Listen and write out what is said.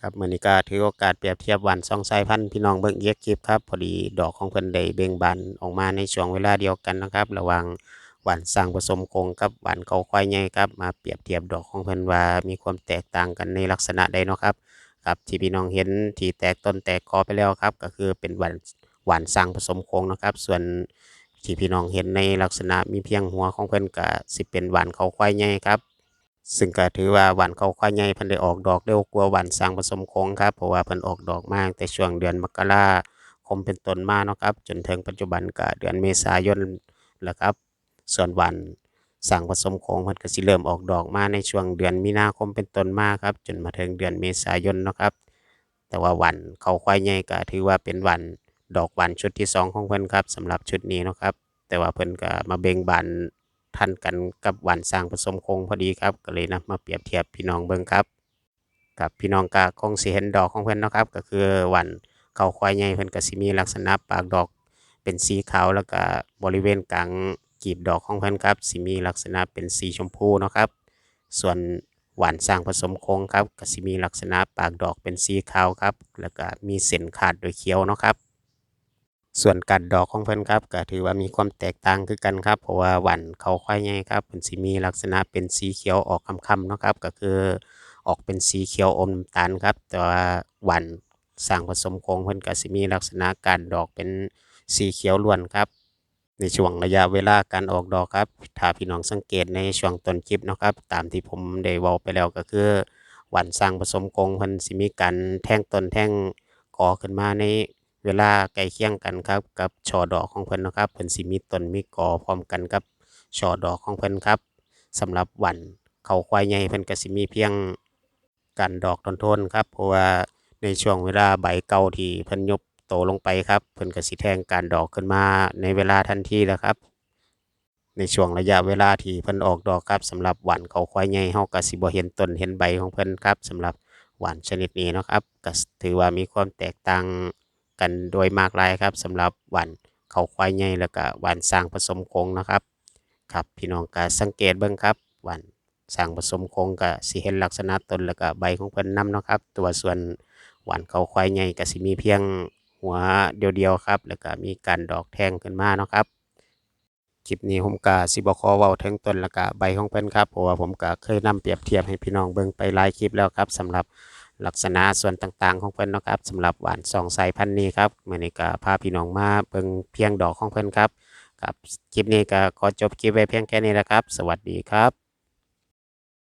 ครับมือนี้ก็ถือโอกาสเปรียบเทียบหวานสองสายพันธุ์พี่น้องเบิ่งเอีกคลิปครับพอดีดอกของเพิ่นได้เบ่งบานออกมาในช่วงเวลาเดียวกันนะครับ ระหว่างหวานสร้างผสมคงกับหวานเขาควายใหญ่ครับมาเปรียบเทียบดอกของเพิ่นว่ามีความแตกต่างกันในลักษณะใดเนาะครับครับที่พี่น้องเห็นที่แตกต้นแตกกอไปแล้วครับ ก็คือเป็นหวานหวานสร้างผสมคงนะครับ ส่วนที่พี่น้องเห็นในลักษณะมีเพียงหัวของเพิ่นก็สิเป็นหวานเขาควายใหญ่ครับ ซึ่งก็ถือว่าหวานเขาควายใหญ่เพิ่นได้ออกดอกเร็วกว่าหวานสร้างผสมโคงครับเพราะว่าเพิ่นออกดอกมาตั้งแต่ช่วงเดือนมกราคมเป็นต้นมาเนาะครับ จนถึงปัจจุบันก็เดือนเมษายนแล้วครับ ส่วนหวานสร้างผสมโคงเพิ่นก็สิเริ่มออกดอกมาในช่วงเดือนมีนาคมเป็นต้นมาครับ จนมาถึงเดือนเมษายนเนาะครับ แต่ว่าหวานเขาควายใหญ่ก็ถือว่าเป็นหวานดอกหวานชุดที่สองของเพิ่นครับสำหรับชุดนี้เนาะครับ แต่ว่าเพิ่นก็มาเบ่งบาน ทันกันกับหวานสร้างผสมคงพอดีครับ ก็เลยนำมาเปรียบเทียบพี่น้องเบิ่งครับ กับพี่น้องก็คงสิเห็นดอกของเพิ่นนะครับ ก็คือหวานเขาควายใหญ่เพิ่นก็สิมีลักษณะปากดอกเป็นสีขาวแล้วก็บริเวณกลางกีบดอกของเพิ่นครับสิมีลักษณะเป็นสีชมพูนะครับ ส่วนหวานสร้างผสมโคงครับก็สิมีลักษณะปากดอกเป็นสีขาวครับ แล้วก็มีเส้นขาดโดยเขียวนะครับ ส่วนกัดดอกของเพิ่นครับก็ถือว่ามีความแตกต่างคือกันครับเพราะว่าหวานเขาควายใหญ่ครับเพิ่นสิมีลักษณะเป็นสีเขียวออกค่ำๆเนาะครับก็คือออกเป็นสีเขียวอมน้ำตาลครับ แต่ว่าหวานสร้างผสมโคงเพิ่นก็สิมีลักษณะการดอกเป็นสีเขียวล้วนครับ ในช่วงระยะเวลาการออกดอกครับถ้าพี่น้องสังเกตในช่วงต้นคลิปเนาะครับ ตามที่ผมได้เว้าไปแล้วก็คือหวานสร้างผสมโคงเพิ่นสิมีการแท่งต้นแท่งกอขึ้นมาใน เวลาใกล้เคียงกันครับกับชอดอกของเพิ่นนะครับเพิ่นสิมีต้นมีกอพร้อมกันกับชอดอกของเพิ่นครับสำหรับหวานเขาควายใหญ่เพิ่นก็สิมีเพียงการดอกทนๆครับ เพราะว่าในช่วงเวลาใบเก่าที่เพิ่นยบโตลงไปครับเพิ่นก็สิแทงการดอกขึ้นมาในเวลาทันทีแล้วครับ ในช่วงระยะเวลาที่เพิ่นออกดอกครับสำหรับหวานเขาควายใหญ่เฮาก็สิบ่เห็นต้นเห็นใบของเพิ่นครับสำหรับหวานชนิดนี้นะครับก็ถือว่ามีความแตกต่าง กันโดยมากหลายครับสำหรับหวานเขาควายใหญ่แล้วก็หวานสร้างผสมโคงนะครับครับพี่น้องก็สังเกตเบิ่งครับหวานสร้างผสมโคงก็สิเห็นลักษณะต้นแล้วก็ใบของเพิ่นนํเนาะครับ ตัวส่วนหวานเขาควายใหญ่ก็สิมีเพียงหัวเดียวๆครับ แล้วก็มีการดอกแทงขึ้นมาเนาะครับคลิปนี้ผมก็สิบ่ขอเว้าถึงต้นแล้วก็ใบของเพิ่นครับเพราะว่าผมก็เคยนำเปรียบเทียบให้พี่น้องเบิ่งไปหลายคลิปแล้วครับสำหรับ ลักษณะส่วนต่างๆ ของเพิ่นเนาะครับสำหรับหวานสองสายพันธุ์นี้ครับมื้อนี้ก็พาพี่น้องมาเบิ่งเพียงดอกของเพิ่นครับกับคลิปนี้ก็ขอจบคลิปไว้เพียงแค่นี้นะครับ สวัสดีครับ